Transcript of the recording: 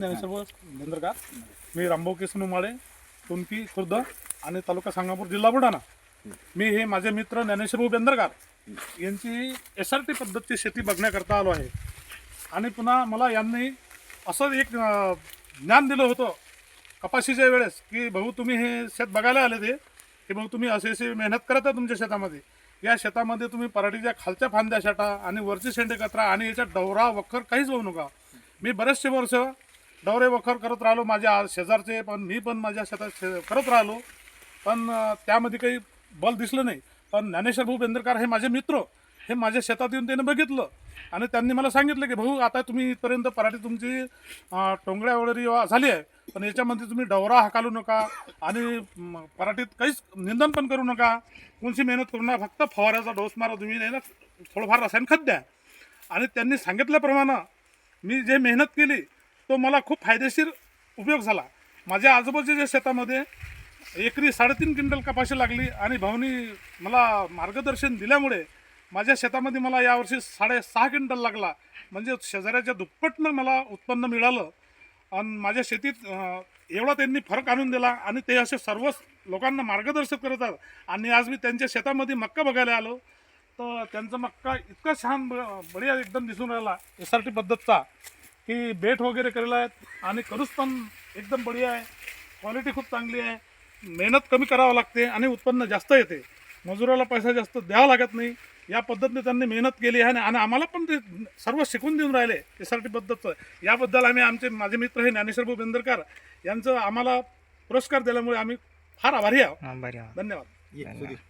ज्ञानेश्वर बेंद्रकार मी रामभाऊ केसनू उमाळे तुमकी खुर्द आणि तालुका सांगापूर जिल्हा बुलढाणा. मी हे माझे मित्र ज्ञानेश्वर बेंदरकार यांची एस आर टी पद्धतची शेती बघण्याकरता आलो आहे. आणि पुन्हा मला यांनी असं एक ज्ञान दिलं होतं कपाशीच्या वेळेस की भाऊ तुम्ही हे शेत बघायला आले ते की भाऊ तुम्ही असे असे मेहनत करत आहे तुमच्या शेतामध्ये. या शेतामध्ये तुम्ही पराठीच्या खालच्या फांद्या छाटा आणि वरची शेंडे कचरा आणि याच्या डवरा वखर काहीच होऊ नका. मी बरेचसे वर्ष डवरे वखर करत राहिलो माझ्या शेजारचे पण मी पण माझ्या शेतात शे- करत राहिलो. पण त्यामध्ये काही बल दिसलं नाही. पण ज्ञानेश्वर भाऊ बेंद्रकार हे माझे मित्र. हे माझ्या शेतात येऊन त्याने बघितलं. आणि त्यांनी मला सांगितलं की भाऊ आता तुम्ही इथपर्यंत पराठी तुमची टोंगळ्या टोंगड्या वगैरे झाली आहे. पण याच्यामध्ये तुम्ही डवरा हाकालू नका आणि पराठीत काहीच निंदन पण करू नका. कोणची मेहनत करू नका. फक्त फवाऱ्याचा डोस मारा. तुम्ही नाही ना थोडंफार रसायन खत द्या. आणि त्यांनी सांगितल्याप्रमाणे मी जे मेहनत केली तो मला खूप फायदेशीर उपयोग झाला. माझ्या आजूबाजूच्या शेतामध्ये एकरी साडेतीन क्विंटल कपाशी लागली आणि भाऊनी मला मार्गदर्शन दिल्यामुळे माझ्या शेतामध्ये मला यावर्षी साडेसहा क्विंटल लागला. म्हणजे शेजाऱ्याच्या दुप्पटनं मला उत्पन्न मिळालं आणि माझ्या शेतीत एवढा त्यांनी फरक आणून दिला आणि ते असे सर्वच लोकांना मार्गदर्शन करतात आणि आज मी त्यांच्या शेतामध्ये मक्का बघायला आलो. तर त्यांचा मक्का इतका छान ब- बढिया एकदम दिसून राहिला. एस आर टी पद्धतचा. की बेट वगैरे केलेला आहे आणि करूस पण एकदम बढिया आहे. क्वालिटी खूप चांगली आहे. मेहनत कमी करावं लागते आणि उत्पन्न जास्त येते. मजुराला पैसा जास्त द्यावा लागत नाही. या पद्धतीने त्यांनी मेहनत केली आहे आणि आम्हाला पण ते सर्व शिकून देऊन राहिले एस आर टी पद्धतचं याबद्दल आम्ही आमचे माझे मित्र हे ज्ञानेश्वर भाऊ बेंदरकर यांचं आम्हाला पुरस्कार दिल्यामुळे आम्ही फार आभारी आहोत. आहोत. धन्यवाद.